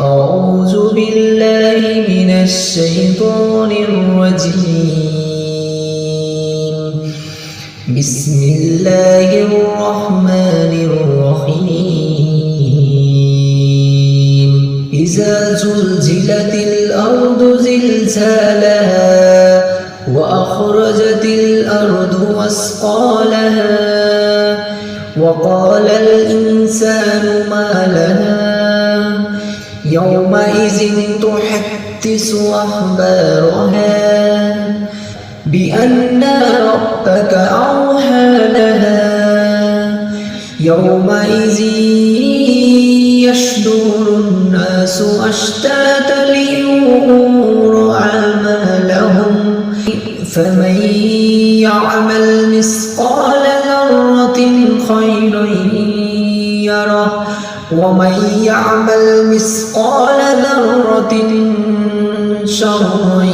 أعوذ بالله من الشيطان الرجيم. بسم الله الرحمن الرحيم. إذا زلزلت الأرض زلزالها وأخرجت الأرض أثقالها وقال الإنسان ما لها يومئذ تحدث أخبارها بأن ربك أوحى لها. يومئذ يشدر الناس أشتاتا ليروا أعمالهم. فمن يعمل مثقال ذرة خيرا يره. ومن يعمل مثقال ذرة شرا